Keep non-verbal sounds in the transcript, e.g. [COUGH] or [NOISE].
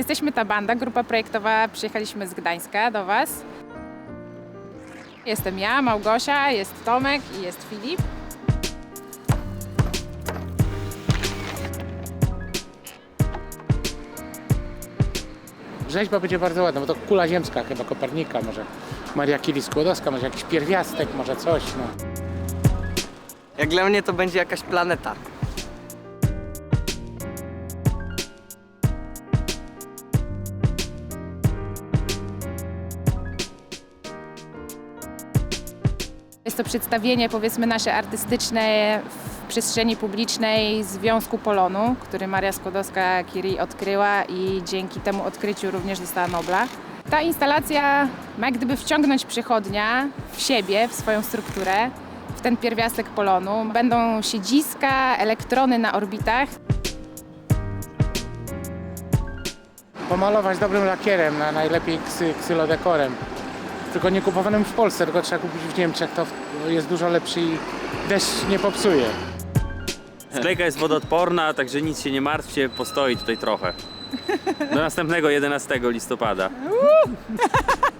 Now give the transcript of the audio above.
Jesteśmy ta banda, grupa projektowa. Przyjechaliśmy z Gdańska do Was. Jestem ja, Małgosia, jest Tomek i jest Filip. Rzeźba będzie bardzo ładna, bo to kula ziemska chyba Kopernika, może Maria Curie Skłodowska, może jakiś pierwiastek, może coś, no. Jak dla mnie to będzie jakaś planeta. Jest to przedstawienie, powiedzmy, nasze artystyczne w przestrzeni publicznej Związku Polonu, który Maria Skłodowska-Curie odkryła i dzięki temu odkryciu również dostała Nobla. Ta instalacja ma gdyby wciągnąć przychodnia w siebie, w swoją strukturę, w ten pierwiastek polonu. Będą siedziska, elektrony na orbitach. Pomalować dobrym lakierem, na najlepiej ksy, ksylodekorem. Tylko nie kupowanym w Polsce, tylko trzeba kupić w Niemczech, to jest dużo lepszy i deszcz nie popsuje. Sklejka jest wodoodporna, także nic się nie martwcie, postoi tutaj trochę. Do następnego 11 listopada. [LAUGHS]